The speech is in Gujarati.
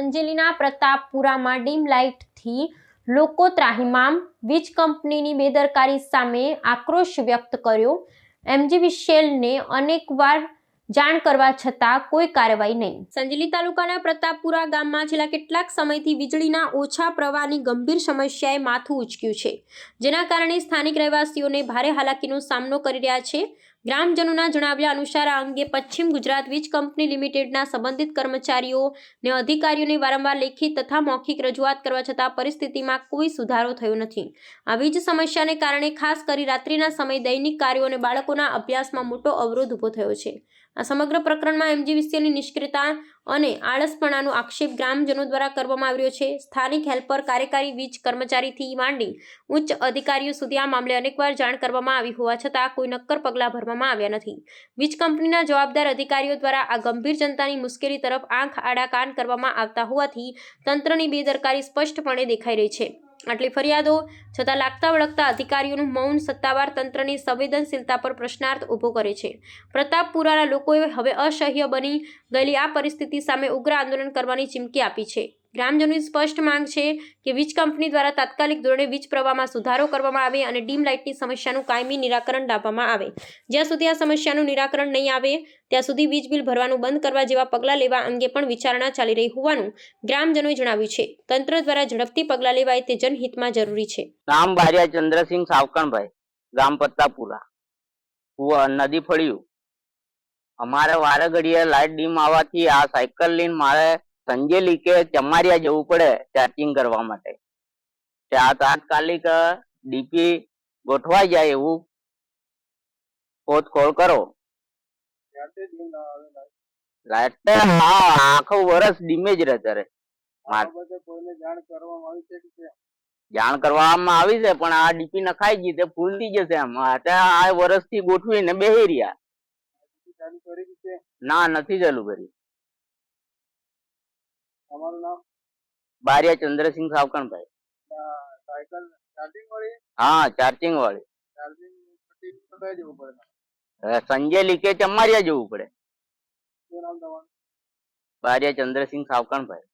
સંજેલીના પ્રતાપપુરામાં ડીમ લાઇટથી લોકો ત્રાહિમામ વીજ કંપનીની બેદરકારી સામે આક્રોશ વ્યક્ત કર્યો. એમજી વિશેલને અનેકવાર જાણ કરવા છતાં કોઈ કાર્યવાહી નહીં. સંજેલી તાલુકાના પ્રતાપપુરા ગામમાં છેલ્લા કેટલાક સમયથી વીજળીના ઓછા પ્રવાહની ગંભીર સમસ્યાએ માથું ઉચક્યું છે, જેના કારણે સ્થાનિક રહેવાસીઓને ભારે હાલાકીનો સામનો કરી રહ્યા છે. ગ્રામજનોના જણાવ્યા અનુસાર આ અંગે પશ્ચિમ ગુજરાત વીજ કંપની લિમિટેડના સંબંધિત કર્મચારીઓ ને અધિકારીઓને વારંવાર લેખિત તથા મૌખિક રજૂઆત કરવા છતાં પરિસ્થિતિમાં કોઈ સુધારો થયો નથી. આ વીજ સમસ્યાને કારણે ખાસ કરી રાત્રિના સમયે દૈનિક કાર્યો અને બાળકોના અભ્યાસમાં મોટો અવરોધ ઊભો થયો છે. આ સમગ્ર પ્રકરણમાં એમજીવીસીએલની નિષ્ક્રિયતા અને આળસપણાનો આક્ષેપ ગ્રામજનો દ્વારા કરવામાં આવ્યો છે. સ્થાનિક હેલ્પર, કાર્યકારી વીજ કર્મચારીથી માંડી ઉચ્ચ અધિકારીઓ સુધી આ મામલે અનેકવાર જાણ કરવામાં આવી હોવા છતાં કોઈ નક્કર પગલાં ભરવામાં આવ્યા નથી. વીજ કંપનીના જવાબદાર અધિકારીઓ દ્વારા આ ગંભીર જનતાની મુશ્કેલી તરફ આંખ આડા કાન કરવામાં આવતા હોવાથી તંત્રની બેદરકારી સ્પષ્ટપણે દેખાઈ રહી છે. આટલી ફરિયાદો છતાં લાગતા વળગતા અધિકારીઓનું મૌન સત્તાવાર તંત્રની સંવેદનશીલતા પર પ્રશ્નાર્થ ઊભો કરે છે. પ્રતાપપુરાના લોકોએ હવે અસહ્ય બની ગયેલી આ પરિસ્થિતિ સામે ઉગ્ર આંદોલન કરવાની ચીમકી આપી છે. ગ્રામજનોની સ્પષ્ટ માંગ છે કે વીજ કંપની દ્વારા તાત્કાલિક ધોરણે વીજ પ્રવાહમાં સુધારો કરવામાં આવે અને ડીમ લાઇટની સમસ્યાનું કાયમી નિરાકરણ લાવવામાં આવે. જ્યાં સુધી આ સમસ્યાનું નિરાકરણ નહીં આવે, ત્યાં સુધી વીજ બિલ ભરવાનું બંધ કરવા જેવા પગલાં લેવા અંગે પણ વિચારણા ચાલી રહી હોવાનું ગ્રામજનોએ જણાવ્યું છે. તંત્ર દ્વારા ઝડપથી પગલાં લેવાય તે જનહિતમાં જરૂરી છે. નામ બારિયા ચંદ્રસિંહ સાવકણભાઈ ગામ પત્તાપુરા. નદી ફળ્યું. અમારે વારે ઘડીએ લાઇટ ડીમ આવવાથી આ સાયકલ લઈને મારે સંજેલી કે ચમારિયા જવું પડે ચાર્જિંગ કરવા માટે. તાત્કાલિક ડીપી ગોઠવાઈ જાય એવું શોધખોળ કરો. લાઇટ હા આખું વર્ષ ડીમે જ રહે ત્યારે. જાણ કરવામાં આવી છે પણ આ ડીપી નખાઈ ગઈ તે ફૂલતી જશે એમ આ વર્ષથી ગોઠવીને બેહી રહ્યા. ના નથી ચાલુ કરી બારિયા ચંદ્રસિંહ સાવકણભાઈ હા ચાર્જિંગ વાળી? અ, સંજય લીકે ચમારિયા જવું પડે. બારિયા ચંદ્રસિંહ સાવકણભાઈ